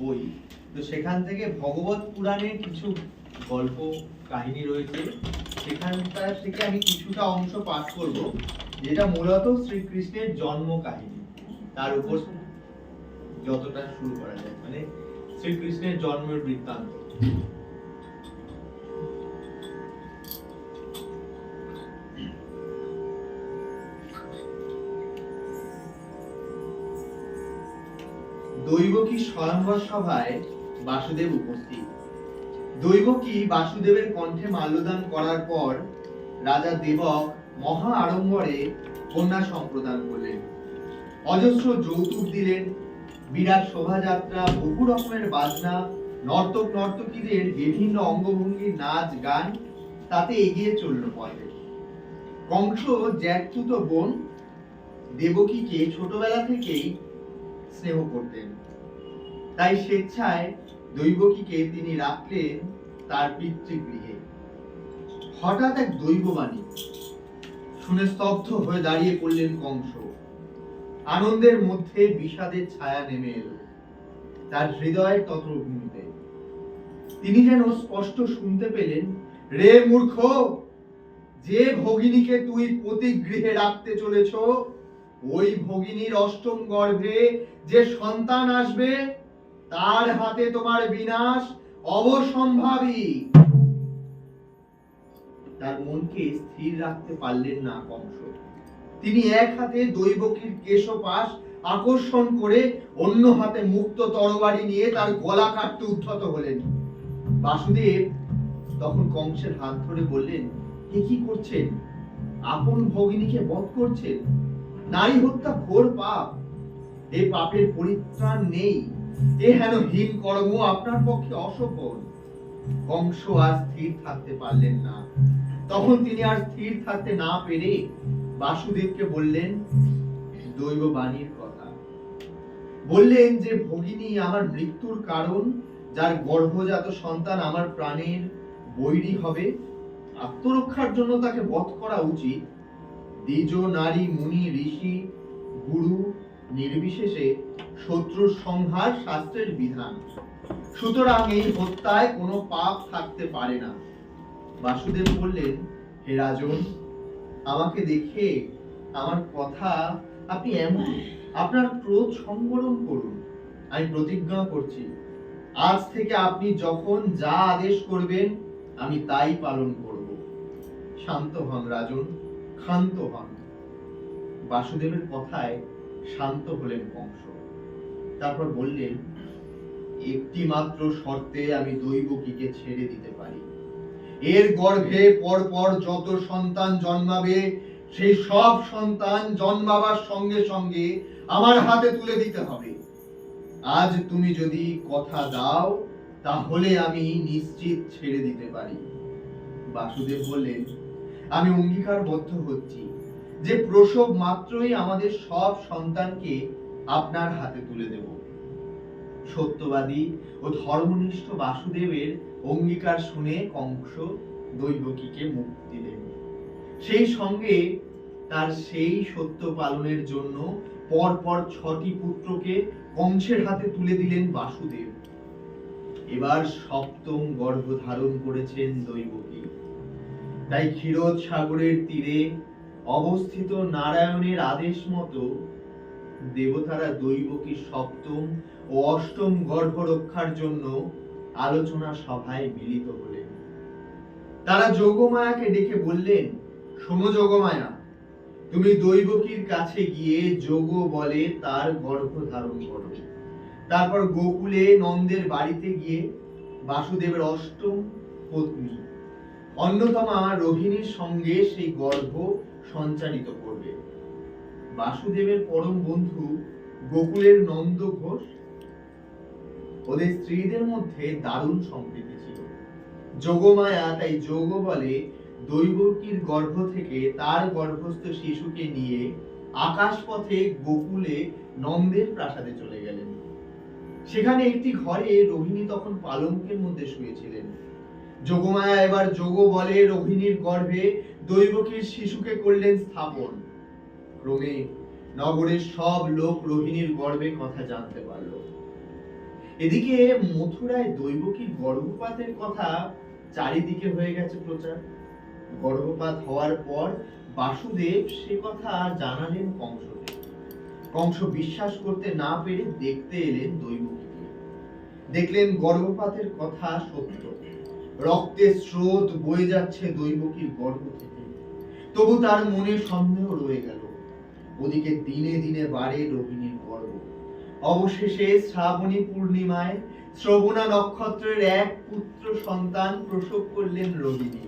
বই। তো সেখান থেকে ভগবত পুরাণের কিছু গল্প, কাহিনী রয়েছে। সেখানকার থেকে আমি কিছুটা অংশ পাঠ করব, যেটা মূলত শ্রীকৃষ্ণের জন্ম কাহিনী তার উপর যতটা শুরু করা যায় মানে শ্রীকৃষ্ণের জন্মের বৃত্তান্ত। দৈবকী স্বয়ংবর সভায় বাসুদেব উপস্থিত? দৈবকী বাসুদেবের কণ্ঠে মাল্যদান করার পর রাজা দেবক মহা আড়ম্বরে কন্যা সম্প্রদান করলেন। অজস্র যৌতুক দিলেন, বিরাট শোভাযাত্রা, বহু রকমের বাজনা, নর্তক নর্তকীদের বিভিন্ন অঙ্গভঙ্গির নাচ, গান, তাতে এগিয়ে চলল পথে কংস জ্যাঠতুতো বোন, দেবকীকে ছোটবেলা থেকেই স্নেহ করতেন। তাই স্বেচ্ছায় দৈবকীকে তিনি রাখলেন তার পিতৃগৃহে। হঠাৎ এক দৈববাণী শুনে স্তব্ধ হয়ে দাঁড়িয়ে পড়লেন কংস। আনন্দের মধ্যে বিষাদের ছায়া নেমে এলো। তার হৃদয়ের তত্রভূমিতে তিনি যেন স্পষ্ট শুনতে পেলেন, রে মূর্খ, যে ভগিনীকে তুই প্রতিগৃহে রাখতে চলেছ, ওই ভগিনীর অষ্টম গর্ভে যে সন্তান আসবে, তার হাতে তোমার বিনাশ অবসম্ভাবী। তার মনকে স্থির রাখতে পারলেন না কংস। তিনি এক হাতে দৈবকীর কেশপাশ আকর্ষণ করে অন্য হাতে মুক্ত তরবারি নিয়ে তার গলা কাটতে উদ্ধত হলেন। বাসুদেব তখন কংসের হাত ধরে বললেন, এ কি করছেন? আপন ভগিনীকে বধ করছেন? নারী হত্যা ঘোর পাপ। এ পাপের পরিত্রাণ নেই এ হেন হীন কর্ম আপনার পক্ষে অসফল। কংস আর স্থির থাকতে পারলেন না। তখন তিনি আর স্থির থাকতে না পেরে বাসুদেবকে বললেন, দৈব বাণীর কথা। বললেন যে, ভগিনী, আমার মৃত্যুর কারণ, যার গর্ভজাত সন্তান আমার প্রাণের বৈরী হবে, আত্মরক্ষার জন্য তাকে বধ করা উচিত। দ্বিজ নারী মুনি, ঋষি, গুরু নির্বিশেষে শত্রুর সংহার শাস্ত্রের বিধান। সুতরাং এই হত্যায় কোনো পাপ থাকতে পারে না। বাসুদেব বললেন, হে রাজন, আমাকে দেখে আমার কথা আপনি এমন, আপনার ক্রোধ সংবরণ করুন। আমি প্রতিজ্ঞা করছি, আজ থেকে আপনি যখন যা আদেশ করবেন, আমি তাই পালন করব। শান্ত হন রাজন, ক্ষান্ত হন। বাসুদেবের কথায় শান্ত হলেন কংস তারপর বললেন একটি মাত্র শর্তে আমি দৈবকীকে ছেড়ে দিতে পারি। এর গর্ভে পরপর যত সন্তান জন্মাবে, সেই সব সন্তান জন্মাবার সঙ্গে সঙ্গে আমার হাতে তুলে দিতে হবে। আজ তুমি যদি কথা দাও, তাহলে আমি নিশ্চিত ছেড়ে দিতে পারি। বাসুদেব বললেন, আমি অঙ্গীকারবদ্ধ হচ্ছি। যে প্রসব মাত্রই আমাদের সব সন্তানকে আপনার হাতে তুলে দেব। সত্যবাদী ও ধর্মনিষ্ঠ বাসুদেবের অঙ্গীকার শুনে কংস দৈবকীকে মুক্তি দিলেন। সেই সঙ্গে তার সেই সত্য পালনের জন্য পরপর ছটি পুত্রকে কংসের হাতে তুলে দিলেন বাসুদেব। এবার সপ্তম গর্ভ ধারণ করেছেন দৈবকী। তাই ক্ষীরোদ সাগরের তীরে অবস্থিত নারায়ণের আদেশ মতো দেবতারা দৈবকী সপ্তম ও অষ্টম গর্ভ রক্ষার জন্য আলোচনা সভায় মিলিত হলেন। তারা যোগমায়াকে ডেকে বললেন, শোনো যোগমায়া, তুমি দৈবকীর কাছে গিয়ে যোগ বলে তার গর্ভ ধারণ করো। তারপর গোকুলে নন্দের বাড়িতে গিয়ে বাসুদেবের অষ্টম পত্নী, অন্যতমা রোহিণীর সঙ্গে সেই গর্ভ সঞ্চারিত করবে। বাসুদেবের পরম বন্ধু গোকুলের নন্দ ঘোষ ওদের স্ত্রীদের মধ্যে দারুণ সম্প্রীতি ছিল। যোগমায়া তাই যোগ বলে দৈবকীর গর্ভ থেকে তার গর্ভস্থ শিশুকে নিয়ে আকাশপথে গোকুলে নন্দের প্রাসাদে চলে গেলেন। সেখানে একটি ঘরে রোহিণী তখন পালঙ্কের মধ্যে শুয়েছিলেন। যোগমায়া এবার যোগ বলে রোহিণীর গর্ভে দৈবকীর শিশুকে করলেন স্থাপন। ক্রমে নগরের সব লোক রোহিণীর গর্ভে কথা জানতে পারল। এদিকে মথুরায় দৈবকীর গর্ভপাতের কথা চারিদিকে হয়ে গেছে প্রচার। গর্ভপাত হওয়ার পর বাসুদেব সে কথা জানালেন কংসকে। কংস বিশ্বাস করতে না পেরে দেখতে এলেন দৈবকীকে। দেখলেন গর্ভপাতের কথা সত্য। রক্তের স্রোত বয়ে যাচ্ছে দৈবকীর গর্ভ থেকে তবু তার মনে সন্দেহ রয়ে গেল। ওদিকে দিনে দিনে বাড়ে রোহিণীর গর্ভ অবশেষে শ্রাবণী পূর্ণিমায় শ্রবণা নক্ষত্রের এক পুত্র সন্তান প্রসব করলেন রোহিণী।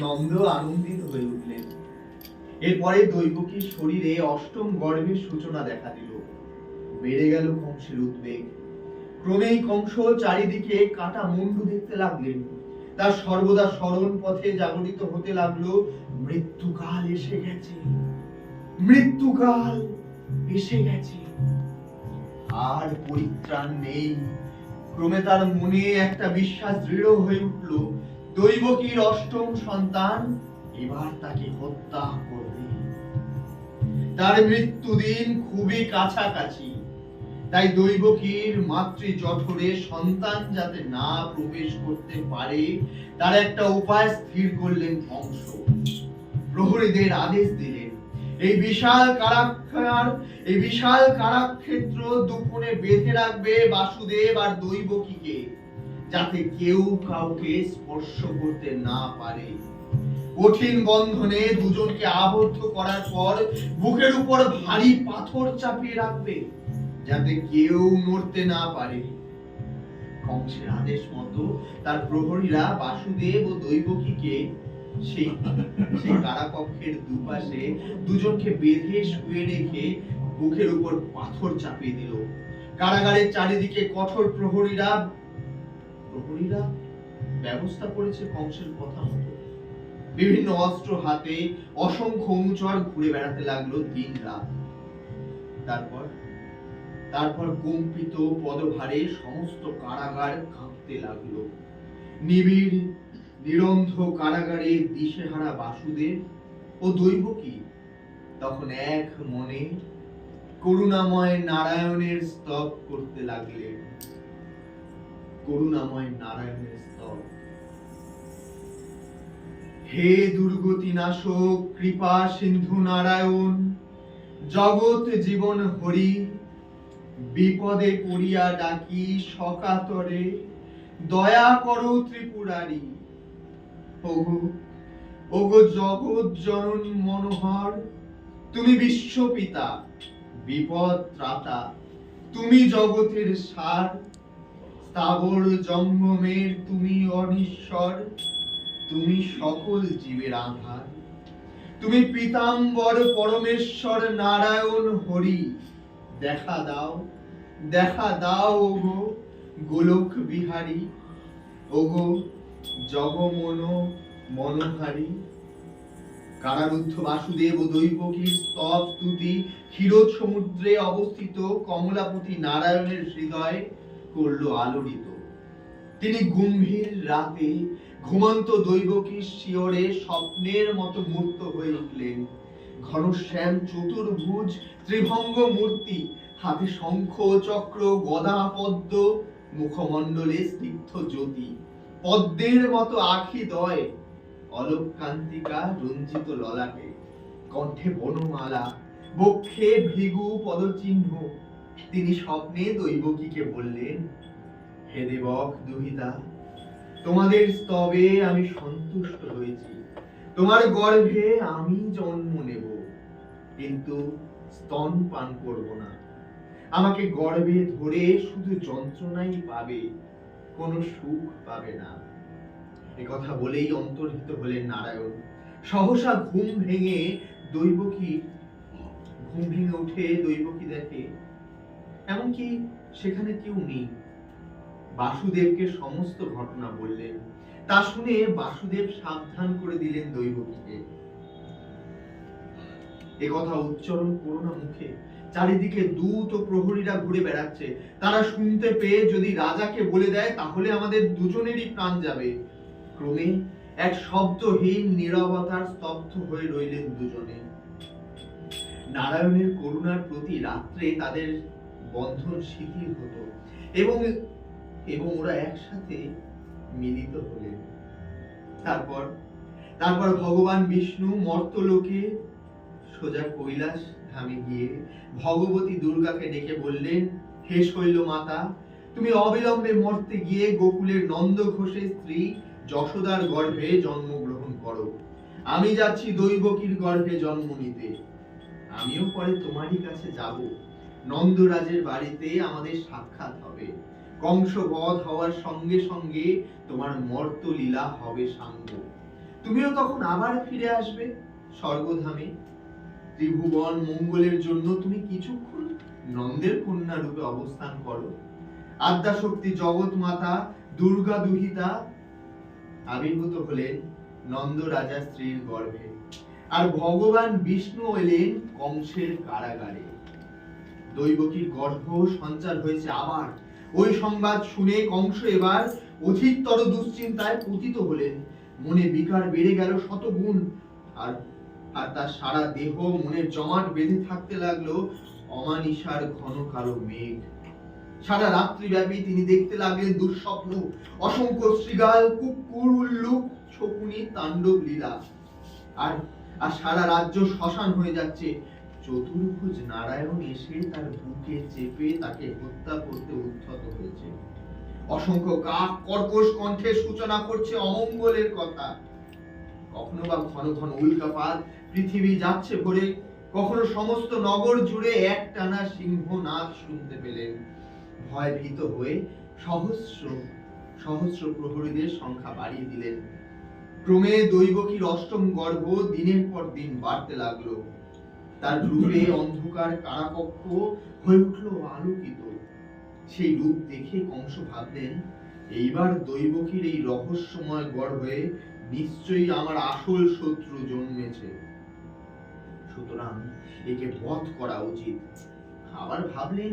নন্দ আনন্দিত হয়ে উঠলেন। এরপরে দৈবকীর শরীরে অষ্টম গর্ভের সূচনা দেখা দিল। বেড়ে গেল কংসের উদ্বেগ। ক্রমেই কংস চারিদিকে কাটা মুন্ডু দেখতে লাগলেন। তার সর্বদা স্মরণ পথে জাগরিত হতে লাগল। মৃত্যুকাল এসে গেছে। মৃত্যুকাল এসে গেছে। আর পরিত্রাণ নেই। ক্রমে তার মনে একটা বিশ্বাস দৃঢ় হয়ে উঠল। দৈবকীর অষ্টম সন্তান এবার তাকে হত্যা করবে। তার মৃত্যুদিন খুবই কাছাকাছি। তাই দৈবকীর মাতৃ জঠরে সন্তান যাতে না প্রবেশ করতে পারে, তার একটা উপায় স্থির করলেন কংস প্রহরীদের আদেশ দিলেন, এই বিশাল কারাক্ষার, এই বিশাল কারাক্ষেত্র দুপুরে বেঁধে রাখবে বাসুদেব আর দৈবকীকে যাতে কেউ কাউকে স্পর্শ করতে না পারে। কঠিন বন্ধনে দুজনকে আবদ্ধ করার পর বুকের উপর ভারী পাথর চাপিয়ে রাখবে। যাতে কেউ নড়তে না পারে। কংসের আদেশ মতো তার প্রহরীরা বাসুদেব ও দৈবকীকে সেই সেই কারাকক্ষের দুপাশে দুজনকে বেঁধে শুয়ে রেখে বুকের উপর পাথর চাপিয়ে দিল। কারাগারের চারিদিকে কঠোর প্রহরীরা প্রহরীরা ব্যবস্থা করেছে কংসের কথা মতো। বিভিন্ন অস্ত্র হাতে অসংখ্য অনুচর ঘুরে বেড়াতে লাগল দিন রাত তারপর তারপর কম্পিত পদভারে সমস্ত কারাগার কাঁপতে লাগল। নিবিড়, নিরন্ধ কারাগারে দিশেহারা বাসুদেব ও দৈবকী তখন এক মনে করুণাময় নারায়ণের স্তব করতে লাগলেন। করুণাময় নারায়ণের স্তব। হে দুর্গতি নাশক কৃপা সিন্ধু নারায়ণ, জগৎ জীবন হরি বিপদে পড়িয়া ডাকি সকাতরে, দয়া করো ত্রিপুরারি। ওগো ওগো জগৎ জনন মনোহর, তুমি বিশ্বপিতা বিপদ ত্রাতা তুমি জগতের সার, স্থাবর জঙ্গমের তুমি অনিশ্বর, তুমি সকল জীবের আধার। তুমি পিতাম্বর, পরমেশ্বর, নারায়ণ, হরি দেখা দাও দেখা দাও ওগো গোলক বিহারী, ওগো জগমন মনোহারী। কারারুদ্ধ বাসুদেব ও দৈবকীর স্তব স্তুতি ক্ষীরোদ সমুদ্রে অবস্থিত কমলাপতি নারায়ণের হৃদয় করল আলোড়িত। তিনি গম্ভীর রাতে ঘুমন্ত দৈবকীর শিয়রে স্বপ্নের মতো মূর্ত হয়ে উঠলেন। ঘনশ্যাম চতুর্ভুজ ত্রিভঙ্গ মূর্তি হাতে শঙ্খ, চক্র, গদা, পদ্ম, মুখমণ্ডলে স্নিগ্ধ জ্যোতি। পদ্মের মতো আখি দয় অলকান্তিকা রঞ্জিত ললাটে। কণ্ঠে বনমালা, বক্ষে ভৃগু পদচিহ্ন। তিনি স্বপ্নে দৈবকীকে বললেন, হে দেবক দুহিতা, তোমাদের স্তবে আমি সন্তুষ্ট হয়েছি। তোমার গর্ভে আমি জন্ম নেব, কিন্তু স্তন পান করব না। আমাকে গর্বে ধরে শুধু যন্ত্রণাই পাবে, কোনো সুখ পাবে না। এ কথা বলেই অন্তর্হিত হলেন নারায়ণ। সহসা ঘুম ভেঙে দৈবকী, ঘুম ভেঙে উঠে দৈবকী দেখে, এমনকি সেখানে কেউ নেই। বাসুদেবকে সমস্ত ঘটনা বললেন। তা শুনে বাসুদেব সাবধান করে দিলেন দৈবকীকে। কথা উচ্চারণ করো না মুখে। চারিদিকে দূত ও প্রহরীরা ঘুরে বেড়াচ্ছে। তারা শুনতে পেয়ে যদি রাজাকে বলে দেয়, তাহলে আমাদের দুজনেরই প্রাণ যাবে। ক্রমে এক শব্দহীন নীরবতার স্তব্ধ হয়ে রইলেন দুজনে। নারায়ণের করুণার প্রতি রাত্রে তাদের বন্ধন শিথিল হতো এবং এবং ওরা একসাথে মিলিত হলেন। তারপর তারপর ভগবান বিষ্ণু মর্তলোকে সোজা কৈলাস ধামে গিয়ে ভগবতী দুর্গাকে ডেকে বললেন, হে শৈল মাতা, তুমি অবিলম্বে মর্তে গিয়ে গোকুলের নন্দ ঘোষের স্ত্রী যশোদার গর্ভে জন্মগ্রহণ করো। আমি যাচ্ছি দৈবকীর গর্ভে জন্ম নিতে। আমিও পরে তোমারই কাছে যাব। নন্দরাজের বাড়িতে আমাদের সাক্ষাৎ হবে। কংস বধ হওয়ার সঙ্গে সঙ্গে তোমার মর্ত লীলা হবে সাঙ্গ। তুমিও তখন আবার ফিরে আসবে স্বর্গধামে। ত্রিভুবন মঙ্গলের জন্য তুমি কিছুক্ষণ নন্দের কন্যা রূপে অবস্থান করো। আদ্যাশক্তি জগৎ মাতা দুর্গা দুহিতা আবির্ভূত হলেন নন্দ রাজা স্ত্রীর গর্ভে। আর ভগবান বিষ্ণু এলেন কংসের কারাগারে। দৈবকীর গর্ভ সঞ্চার হয়েছে আবার। ওই সংবাদ শুনে কংস এবার অধিকতর দুশ্চিন্তায় পতিত হলেন। মনে বিকার বেড়ে গেল শতগুণ। আর আর তার সারা দেহ মনের জমাট বেঁধে থাকতে লাগল অমানিসার ঘন কালো মেঘ। সারা রাত্রি ব্যাপী তিনি দেখতে লাগলেন দুঃস্বপ্ন। অসংখ্য শৃগাল, কুকুর, উল্লুক, শকুনি, তাণ্ডব, লীলা। আর আর সারা রাজ্য শ্মশান হয়ে যাচ্ছে। চতুর্ভুজ নারায়ণ এসে তার বুকে চেপে তাকে হত্যা করতে উদ্ধত হয়েছে। অসংখ্য কাক, কর্কশ কণ্ঠে সূচনা করছে অমঙ্গলের কথা। কখনো বা ঘন ঘন উল্কাপাত পৃথিবী যাচ্ছে ভরে কখনো সমস্ত নগর জুড়ে এক টানা সিংহনাদ শুনতে পেলেন। ভয় ভীত হয়ে সহস্র সহস্র প্রহরীদের সংখ্যা বাড়িয়ে দিলেন। ক্রমে দৈবকীর অষ্টম গর্ভ দিনের পর দিন বাড়তে লাগল। তার রূপে অন্ধকার কারাকক্ষ হয়ে উঠল আলোকিত। সেই রূপ দেখে কংস ভাবলেন, এইবার দৈবকীর এই রহস্যময় গর্ভে নিশ্চয়ই আমার আসল শত্রু জন্মেছে। সুতরাং একে বধ করা উচিত। আবার ভাবলেন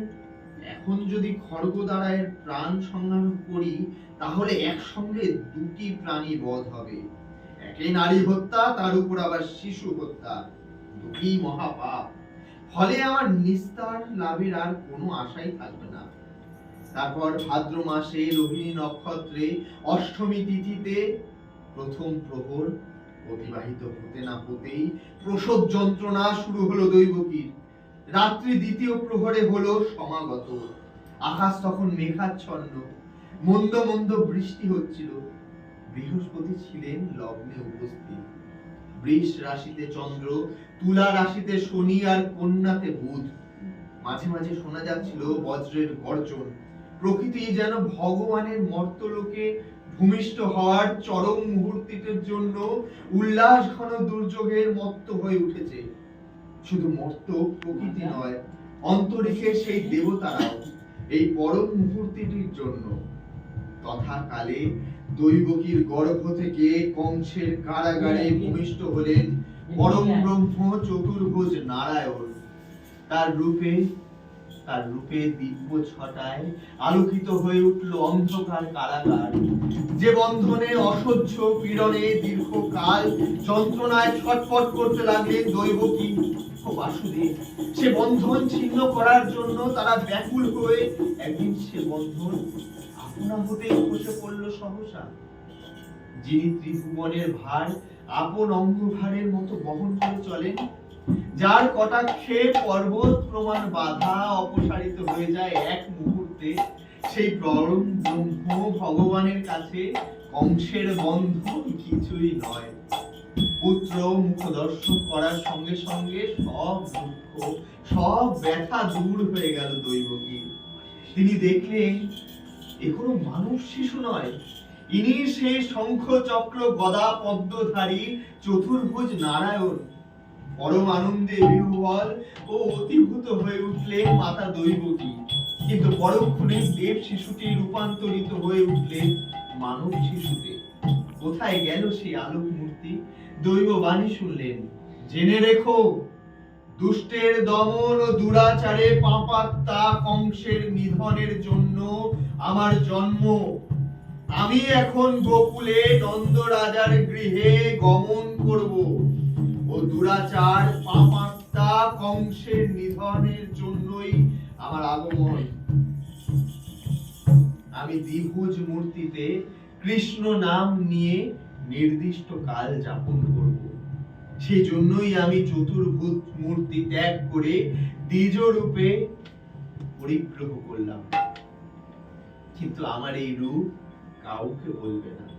এখন যদি খড়গ দ্বারা এর প্রাণ সংগ্রাম করি, তাহলে একসঙ্গে দুটি প্রাণী বধ হবে। একে নারী হত্যা, তার উপর আবার শিশু হত্যা। দুটি মহাপাপ। ফলে আমার নিস্তার লাভের আর কোনো আশাই থাকবে না। তারপর ভাদ্র মাসে রোহিণী নক্ষত্রে অষ্টমী তিথিতে প্রথম প্রহর অতিবাহিত হতে না হতেই প্রসব যন্ত্রণা শুরু হলো দৈবকীর। রাত্রি দ্বিতীয় প্রহরে হলো সমাগত। আকাশ তখন মেঘাচ্ছন্ন, মন্দ মন্দ বৃষ্টি হচ্ছিল। বৃহস্পতি ছিলেন লগ্নে উপস্থিত। বৃষ রাশিতে চন্দ্র, তুলা রাশিতে শনি আর কন্যাতে বুধ। মাঝে মাঝে শোনা যাচ্ছিল বজ্রের গর্জন। প্রকৃতি যেন ভগবানের মর্তলোকে ভূমিষ্ঠ হওয়ার চরম মুহূর্তের জন্য উল্লাস ঘন দুর্যোগের মত্ত হয়ে উঠেছে। শুধু মর্ত প্রকৃতি নয় অন্তরিকের সেই দেবতারাও এই পরম মুহূর্তটির জন্য। তথা কালে দৈবকীর গর্ভ থেকে কংসের কারাগারে ভূমিষ্ঠ হলেন পরম ব্রহ্ম চতুর্ভুজ নারায়ণ। তার রূপে তার রূপে দিব্য ছটায় আলোকিত হয়ে উঠল অন্ধকার কারাগার। যে বন্ধনে অসহ্য পীড়নে দীর্ঘকাল যন্ত্রণায় ছটফট করতে লাগলেন দৈবকী বাসুদেব। সে বন্ধন ছিন্ন করার জন্য তারা ব্যাকুল হয়ে একদিন সে বন্ধন আপনা হতেই বসে পড়ল সহসা। যিনি ত্রিভুবনের ভার, আপন অঙ্গভারের মতো বহন করে চলেন যার কটাক্ষে পর্বত প্রমাণ বাধা অপসারিত হয়ে যায় এক মুহূর্তে, সেই পরম ব্রহ্ম ভগবানের কাছে কংসের বন্ধন কিছুই নয়। পুত্র মুখ দর্শন করার সঙ্গে সঙ্গে সব দুঃখ, সব ব্যথা দূর হয়ে গেল দৈবকী। তিনি দেখলেন, এ কোনো মানুষ শিশু নয়। ইনি সেই শঙ্খ চক্র গদা পদ্মধারী চতুর্ভুজ নারায়ণ। পরম আনন্দে বিহ্বল ও অতিভূত হয়ে উঠলেন মাতা দৈবকী। কিন্তু পরক্ষণে দেব শিশুটি রূপান্তরিত হয়ে উঠলেন মানব শিশুতে। কোথায় গেল সেই আলোক মূর্তি? দৈব বাণী শুনলেন। জেনে রেখো, দুষ্টের দমন ও দুরাচারে পাপাত্তা কংসের নিধনের জন্য আমার জন্ম। আমি এখন গোকুলে নন্দ রাজার গৃহে গমন করব। ও দুরাচার পাপাত্তা কংসের নিধনের জন্যই আমার আগমন। আমি দ্বিভুজ মূর্তিতে কৃষ্ণ নাম নিয়ে নির্দিষ্ট কাল যাপন করব। সেই জন্যই আমি চতুর্ভুজ মূর্তি ত্যাগ করে দ্বিজ রূপে পরিগ্রহ করলাম। কিন্তু আমার এই রূপ কাউকে বলবে না।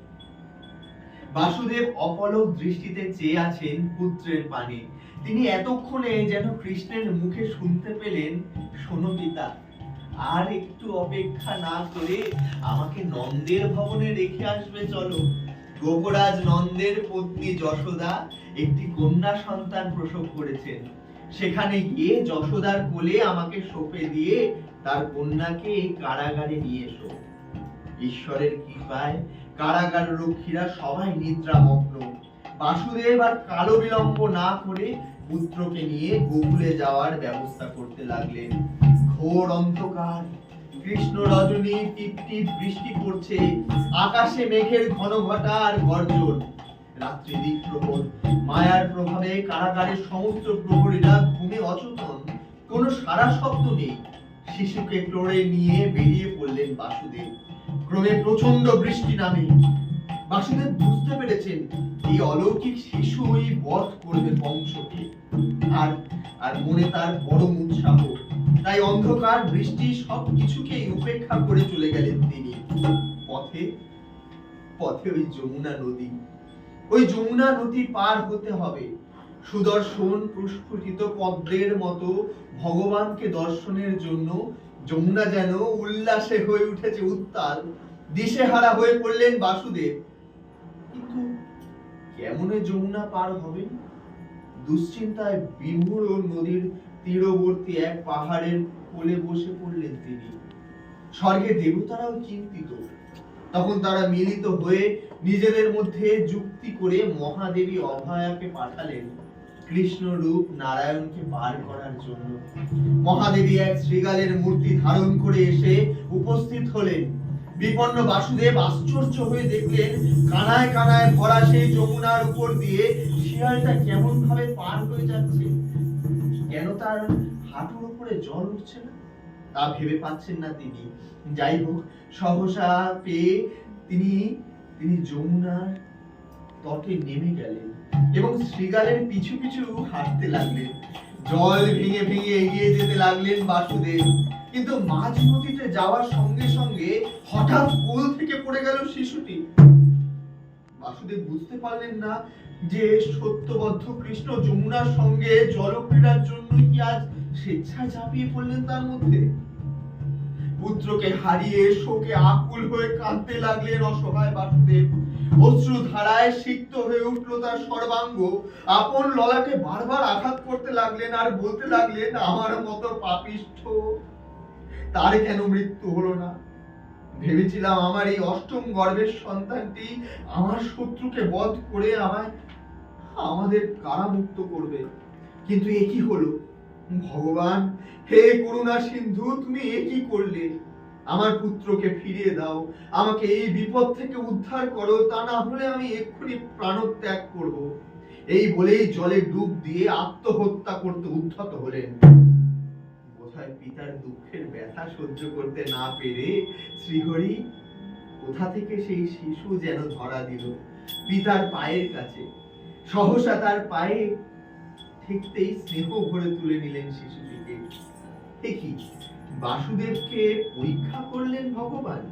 বাসুদেব অপলক দৃষ্টিতে চেয়ে আছেন পুত্রের পানে। তিনি এতক্ষণে যেন কৃষ্ণের মুখে শুনতে পেলেন, শোনো পিতা, আর একটু অপেক্ষা না করে আমাকে নন্দের ভবনে রেখে আসবে চলো। গোপরাজ নন্দের পত্নী যশোদা একটি কন্যা সন্তান প্রসব করেছেন। সেখানে গিয়ে যশোদার কোলে আমাকে সঁপে দিয়ে তার কন্যাকে এই কারাগারে নিয়ে এসো। ঈশ্বরের কৃপায় কারাগার রক্ষীরা সবাই নিদ্রামগ্ন। বাসুদেব আর কালো বিলম্ব না করে পুত্রকে নিয়ে গোকুলে যাওয়ার ব্যবস্থা করতে লাগলেন। ঘোর অন্ধকার। কৃষ্ণ রজনী টিপটিপ বৃষ্টি পড়ছে। আকাশে মেঘের ঘন ঘটা আর গর্জন। রাত্রি দিক প্রহর মায়ার প্রভাবে কারাগারের সমস্ত প্রহরীরা ঘুমে অচেতন। কোনো সারা শব্দ নেই। শিশুকে ক্লোরে নিয়ে বেরিয়ে পড়লেন বাসুদেব। ক্রমে প্রচণ্ড বৃষ্টি নামে। বাসুদেব বুঝতে পেরেছেন এই অলৌকিক শিশুই বধ করবে বংশকে। আর আর মনে তার বড় উৎসাহ। তাই অন্ধকার বৃষ্টি সব কিছুকেই উপেক্ষা করে চলে গেলেন তিনি। পথে পথে ওই যমুনা নদী। ওই যমুনা নদী পার হতে হবে। সুদর্শন প্রস্ফুটিত পদ্মের মতো ভগবানকে দর্শনের জন্য যমুনা যেন উল্লাসে হয়ে উঠেছে উত্তাল, দিশেহারা হয়ে পড়লেন বাসুদেব। কিন্তু কেমনে যমুনা পার হবেন দুশ্চিন্তায় বিমূঢ় নদীর তীরবর্তী এক পাহাড়ের কোলে বসে পড়লেন তিনি। স্বর্গে দেবতারাও চিন্তিত। তখন তারা মিলিত হয়ে নিজেদের মধ্যে যুক্তি করে মহাদেবী অভয়াকে পাঠালেন। কৃষ্ণ রূপ নারায়ণকে পার করার জন্য। মহাদেবী এক শ্রীগালের মূর্তি ধারণ করে এসে উপস্থিত হলেন। বিপন্ন বাসুদেব আশ্চর্য হয়ে দেখলেন, কানায় কানায় ভরা সেই যমুনার উপর দিয়ে শিয়ালটা কেমন ভাবে পার হয়ে যাচ্ছে। কেন তার হাঁটুর উপরে জল উঠছে না? তা ভেবে পাচ্ছেন না তিনি। যাই হোক, সহসা পেয়ে তিনি তিনি যমুনার তটে নেমে গেলেন। এবং শ্রীগালের পিছু পিছু হাঁটতে লাগলেন। জল ভেঙে ভেঙে এগিয়ে যেতে লাগলেন বাসুদেব। কিন্তু মাঝ নদীতে যাওয়ার সঙ্গে সঙ্গে হঠাৎ কোল থেকে পড়ে গেল শিশুটি। বাসুদেব বুঝতে পারলেন না যে সত্যবদ্ধ কৃষ্ণ যমুনার সঙ্গে জলক্রীড়ার জন্য কি আজ স্বেচ্ছায় ঝাঁপিয়ে পড়লেন তার মধ্যে। পুত্রকে হারিয়ে শোকে আকুল হয়ে কাঁদতে লাগলেন অসহায় বাসুদেব। অশ্রু ধারায় সিক্ত হয়ে উঠল তার সর্বাঙ্গ। আপন ললাকে বারবার আঘাত করতে লাগলেন আর বলতে লাগলেন, আমার মতো পাপিষ্ঠ, তার কেন মৃত্যু হলো না? ভেবেছিলাম আমার এই অষ্টম গর্ভের সন্তানটি আমার শত্রুকে বধ করে আমায়, আমাদের কারামুক্ত করবে। কিন্তু এ কি হলো? ভগবান, হে করুণা সিন্ধু, তুমি এ কি করলে? আমার পুত্রকে ফিরিয়ে দাও। আমাকে এই বিপদ থেকে উদ্ধার করো, তা না হলে আমি এক্ষুনি প্রাণত্যাগ করব। এই বলেই জলে ডুব দিয়ে আত্মহত্যা করতে উদ্ধত হলেন। বোধহয় পিতার দুঃখের ব্যথা সহ্য করতে না পেরে শ্রীহরি, কোথা থেকে সেই শিশু যেন ধরা দিল? পিতার পায়ের কাছে। সহসা তার পায়ে ঠিকতেই স্নেহ ভরে তুলে নিলেন শিশুটিকে। বাসুদেবকে পরীক্ষা করলেন ভগবান।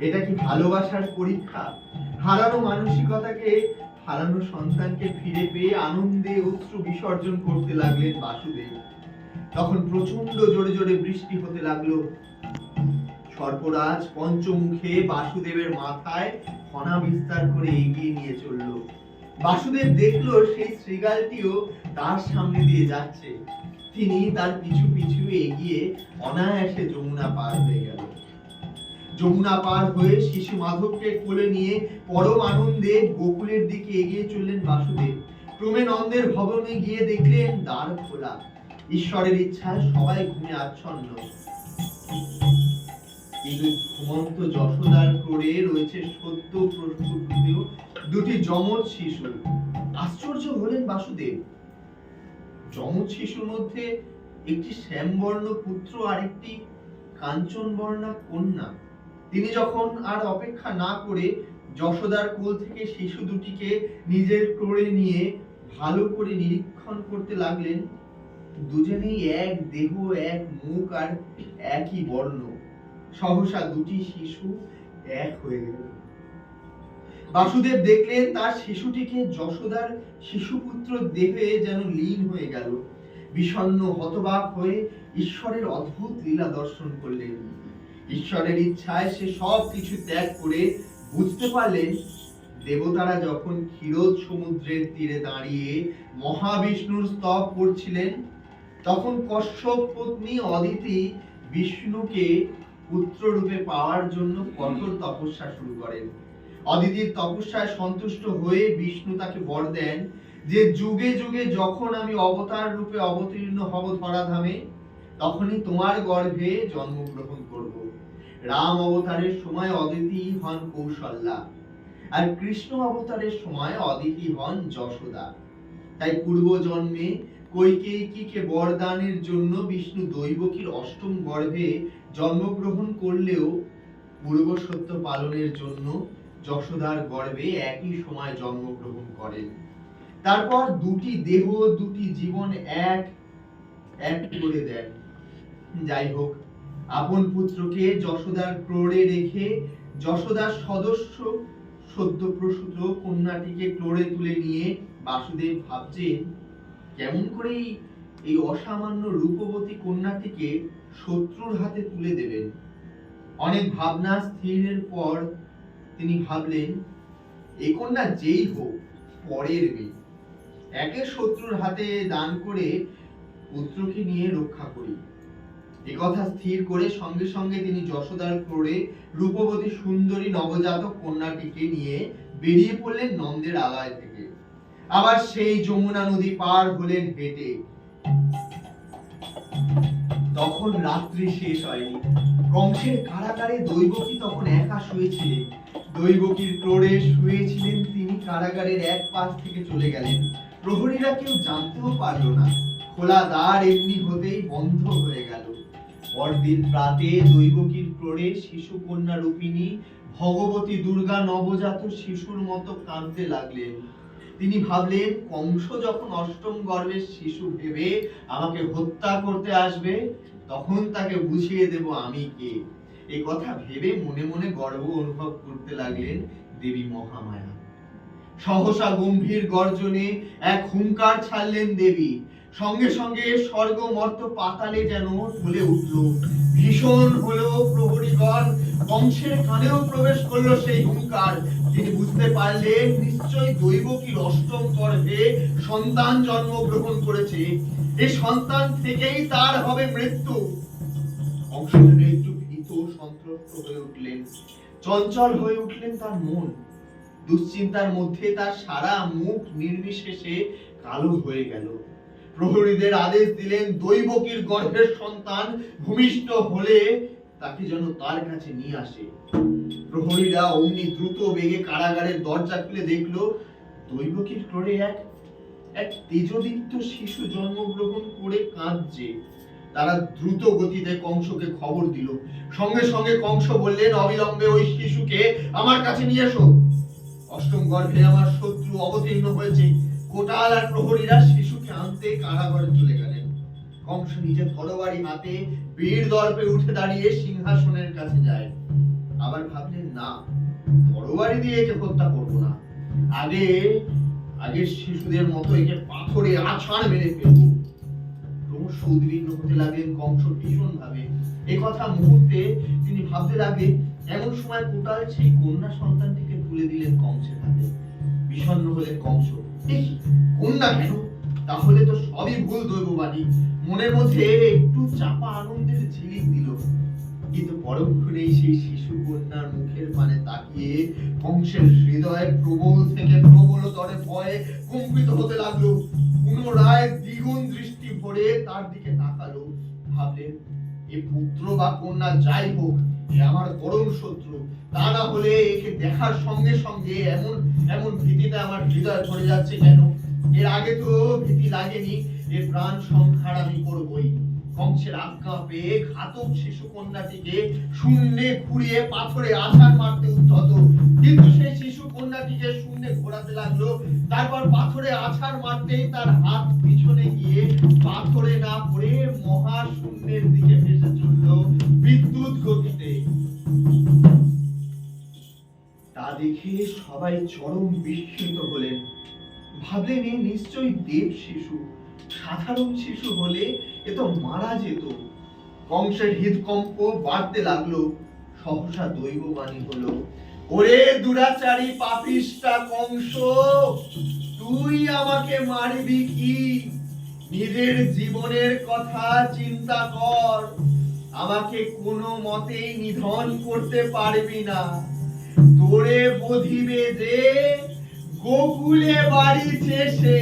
এটা কি ভালোবাসার পরীক্ষা? হারানো মানসিকতাকে, হারানো সন্তানকে ফিরে পেয়ে আনন্দে অশ্রু বিসর্জন করতে লাগলেন বাসুদেব। তখন প্রচণ্ড জোরে জোরে বৃষ্টি হতে লাগল। সর্পরাজ পঞ্চমুখে বাসুদেবের মাথায় ফনা বিস্তার করে এগিয়ে নিয়ে চলল। বাসুদেব দেখল সেই শ্রীগালটিও তার সামনে দিয়ে যাচ্ছে। তিনি তার পিছু পিছু এগিয়ে অনায়াসে যমুনা পার হয়ে গেল। যমুনা পার হয়ে শিশু মাধবকে কোলে নিয়ে পরম আনন্দে গোকুলের দিকে এগিয়ে চললেন বাসুদেব। ক্রমে নন্দের ভবনে গিয়ে দেখলেন দ্বার খোলা। ঈশ্বরের ইচ্ছায় সবাই ঘুমে আচ্ছন্ন। কিন্তু ঘুমন্ত যশোদার করে রয়েছে সত্য প্রস্ফুটিত দুটি যমজ শিশু। আশ্চর্য হলেন বাসুদেব। যমজ শিশুর মধ্যে একটি শ্যামবর্ণ পুত্র আর একটি কাঞ্চনবর্ণা কন্যা। তিনি যখন আর অপেক্ষা না করে যশোদার কোল থেকে শিশু দুটিকে নিজের ক্রোড়ে নিয়ে ভালো করে নিরীক্ষণ করতে লাগলেন, দুজনেই এক দেহ, এক মুখ আর একই বর্ণ। সহসা দুটি শিশু এক হয়ে গেল। বাসুদেব দেখলেন তার শিশুটিকে যশোদার শিশুপুত্র দেহে যেন লীন হয়ে গেল। বিষণ্ণ হতবাক হয়ে ঈশ্বরের অদ্ভুত লীলা দর্শন করলেন। ঈশ্বরের ইচ্ছায় সে সব কিছু ত্যাগ করে বুঝতে পারলেন, দেবতারা যখন ক্ষীরোদ সমুদ্রের তীরে দাঁড়িয়ে মহাবিষ্ণুর স্তব করছিলেন, তখন কশ্যপ পত্নী অদিতি বিষ্ণুকে পুত্র রূপে পাওয়ার জন্য কঠোর তপস্যা শুরু করেন। অদিতির তপস্যায় সন্তুষ্ট হয়ে বিষ্ণু তাকে বর দেন যে যুগে যুগে যখন আমি অবতার রূপে অবতীর্ণ হব ধরাধামে, তখনই তোমার গর্ভে জন্মগ্রহণ করব। রাম অবতারের সময় অদিতি হন কৌশল্যা, আর কৃষ্ণ অবতারের সময় অদিতি হন যশোদা। তাই পূর্ব জন্মে কৈকেয়ীকে বরদানের জন্য বিষ্ণু দৈবকীর অষ্টম গর্ভে জন্মগ্রহণ করলেও পূর্ব সত্য পালনের জন্য যশোদার গর্ভে একই সময় জন্মগ্রহণ করেন। তারপর দুটি দেহ, দুটি জীবন এক এক করে দেন। যাই হোক, আপন পুত্রকে যশোদার ক্রোড়ে রেখে যশোদার সদস্য সদ্য প্রসূত কন্যাটিকে ক্রোড়ে তুলে নিয়ে বাসুদেব ভাবছেন, কেমন করে এই অসামান্য রূপবতী কন্যাটিকে শত্রুর হাতে তুলে দেবেন। অনেক ভাবনা স্থিরের পর তিনি ভাবলেন, এ কন্যা যেই হোক, পরের মেয়ে। একে শত্রুর হাতে দান করে পুত্রকে নিয়ে রক্ষা করি। কথা স্থির করে সঙ্গে সঙ্গে তিনি যশোদার ক্রোড়ে রূপবতী সুন্দরী নবজাতক কন্যাটিকে নিয়ে বেরিয়ে পড়লেন নন্দের আলয় থেকে। আবার সেই যমুনা নদী পার হলেন হেঁটে। তখন রাত্রি শেষ হয়নি। কংসের কারাগারে দৈবকী তখন একা শুয়েছিলেন দৈবকীর ক্রোড়ে শুয়েছিলেন তিনি কারাগারের এক পাশ থেকে চলে গেলেন। প্রহরীরা কেউ জানতেও পারল না। খোলা দ্বার এমনি হতেই বন্ধ হয়ে গেল। পরদিন প্রাতে দৈবকীর ক্রোড়ে শিশু কন্যা রূপিণী ভগবতী দুর্গা নবজাত শিশুর মতো কাঁদতে লাগলেন। তিনি ভাবলেন, কংস যখন অষ্টম গর্ভের শিশু ভেবে আমাকে হত্যা করতে আসবে, তখন তাকে বুঝিয়ে দেব আমি কে। এই কথা ভেবে মনে মনে গর্ব অনুভব করতে লাগলেন দেবী মহামায়া। সহসা গম্ভীর গর্জনে এক হুঙ্কার ছাড়লেন দেবী। সঙ্গে সঙ্গে স্বর্গ মর্ত পাতালে যেন ঢলে উঠল। ভীষণ হলো প্রহরীগণ বংশের কানেও প্রবেশ করল সেই হুঙ্কার। তিনি বুঝতে পারলেন নিশ্চয় দৈবকীর অষ্টম গর্ভে সন্তান জন্মগ্রহণ করেছে। এই সন্তান থেকেই তার হবে মৃত্যু। অংশ একটু ভীত সন্ত্রস্ত হয়ে উঠলেন। চঞ্চল হয়ে উঠলেন তার মন। দুশ্চিন্তার মধ্যে তার সারা মুখ নির্বিশেষে কালো হয়ে গেল। প্রহরীদের আদেশ দিলেন, দৈবকীর গর্ভের সন্তান ভূমিষ্ঠ হলে তাকে যেন তার কাছে নিয়ে আসে। প্রহরীরা অমনি দ্রুত বেগে কারাগারের দরজা খুলে দেখল, দৈবকীর ক্রোড়ে এক এক তেজদীপ্ত শিশু জন্মগ্রহণ করে কাঁদছে। তারা দ্রুত গতিতে কংসকে খবর দিল। সঙ্গে সঙ্গে কংস বললেন, অবিলম্বে ওই শিশুকে আমার কাছে নিয়ে এসো। অষ্টম গর্ভে আমার শত্রু অবতীর্ণ হয়েছে। কোটাল আর প্রহরীরা আনতে কারাগারে চলে গেলেন। কংস নিজের তরবারি হাতে বীর দর্পে উঠে দাঁড়িয়ে সিংহাসনের কাছে যায়। আবার ভাবলেন, না তরবারি দিয়ে একে হত্যা করব না। আগে, আগের শিশুদের মতো একে পাথরে আছাড় মেরে ফেলব। ক্রমশ উদ্বিগ্ন হতে লাগলেন কংস ভীষণ ভাবে মুহূর্তে তিনি ভাবতে লাগলেন, এমন সময় কোটাল সেই কন্যা সন্তানটিকে তুলে দিলেন কংসের হাতে। বিষণ্ণ হলেন কংস কন্যা কেন? তাহলে তো সবই ভুল দৈববাণী মনের মধ্যে একটু চাপা আনন্দের ঝিলিক দিল। কিন্তু পরক্ষণেই সেই শিশু কন্যার মুখের পানে তাকিয়ে কংসের হৃদয়ে প্রবল থেকে প্রবলতরে ভয়ে কম্পিত হতে লাগল। পুনরায় দ্বিগুণ দৃষ্টি ভরে তার দিকে তাকালো। ভাবলেন, এ পুত্র বা কন্যা যাই হোক, এ আমার পরম শত্রু। তা না হলে একে দেখার সঙ্গে সঙ্গে এমন এমন ভীতিতে আমার হৃদয় ভরে যাচ্ছে কেন? এর আগে তো ভীতি লাগেনি এ প্রাণ সংহার আমি করবই। কংসের আজ্ঞা পেয়ে ঘাতক শিশু কন্যাটিকে শূন্যে ঘুরিয়ে পাথরে আছাড় মারতে উদ্ধত। কিন্তু সেই শিশু কন্যাটিকে শূন্যে ঘোরাতে লাগল। তারপর পাথরে আছাড় মারতেই তার হাত পিছনে গিয়ে পাথরে না পড়ে মহাশূন্যের দিকে ভেসে চলল বিদ্যুৎ গতিতে। তা দেখে সবাই চরম বিস্মিত হলেন। ভাবলেন এ নিশ্চয়ই দেব শিশু। সাধারণ শিশু হলে এ তো মারা যেত। কংসের হৃদকম্প বাড়তে লাগল, সহসা দৈববাণী হলো। ওরে দুরাচারী পাপিষ্টা কংস, তুই আমাকে মারবি কি? নিজের জীবনের কথা চিন্তা কর। আমাকে কোনো মতেই নিধন করতে পারবি না। তোরে বধিবে যে গোকুলে বাড়ি শেষে।